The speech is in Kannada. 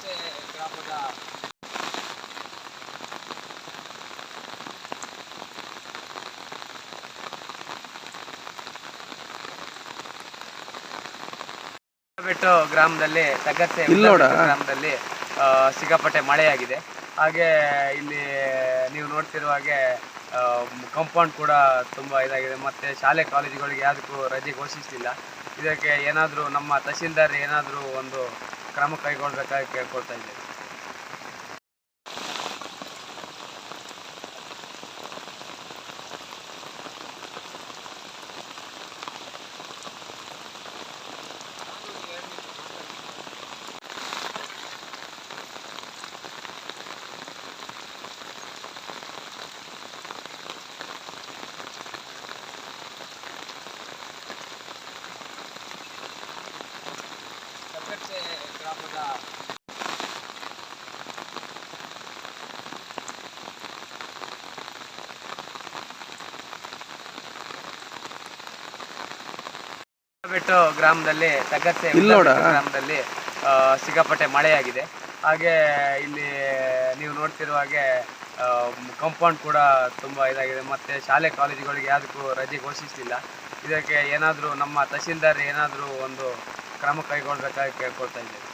ಕಟ್ಟೆ ಗ್ರಾಮದ ಬೆಟ್ಟು ಗ್ರಾಮದಲ್ಲಿ ತಗತ್ತೆ ಗ್ರಾಮದಲ್ಲಿ ಸಿಕ್ಕಾಪಟ್ಟೆ ಮಳೆಯಾಗಿದೆ. ಹಾಗೆ ಇಲ್ಲಿ ನೀವು ನೋಡ್ತಿರುವ ಹಾಗೆ ಕಂಪೌಂಡ್ ಕೂಡ ತುಂಬ ಇದಾಗಿದೆ. ಮತ್ತೆ ಶಾಲೆ ಕಾಲೇಜುಗಳಿಗೆ ಯಾವುದಕ್ಕೂ ರಜೆ ಘೋಷಿಸಿಲ್ಲ ಇದಕ್ಕೆ ಏನಾದರೂ ನಮ್ಮ ತಹಸೀಲ್ದಾರ್ ಏನಾದರೂ ಒಂದು ಕ್ರಮ ಕೈಗೊಳ್ಬೇಕಾಗಿ ಕೇಳ್ಕೊಳ್ತಾ ಇದ್ದೇವೆ ತಗರ್ಸೆ ಗ್ರಾಮದ ಬಿಟ್ಟು ಗ್ರಾಮದಲ್ಲಿ ತಗರ್ಸೆ ಗ್ರಾಮದಲ್ಲಿ ಸಿಕ್ಕಾಪಟ್ಟೆ ಮಳೆಯಾಗಿದೆ. ಹಾಗೆ ಇಲ್ಲಿ ನೀವು ನೋಡ್ತಿರುವ ಹಾಗೆ ಕಂಪೌಂಡ್ ಕೂಡ ತುಂಬ ಇದಾಗಿದೆ. ಮತ್ತು ಶಾಲೆ ಕಾಲೇಜುಗಳಿಗೆ ಯಾವುದಕ್ಕೂ ರಜೆ ಘೋಷಿಸಲಿಲ್ಲ. ಇದಕ್ಕೆ ಏನಾದರೂ ನಮ್ಮ ತಹಸೀಲ್ದಾರ್ ಏನಾದರೂ ಒಂದು ಕ್ರಮ ಕೈಗೊಳ್ಳಬೇಕಾಗಿ ಕೇಳ್ಕೊಳ್ತಾ ಇದ್ದೇವೆ.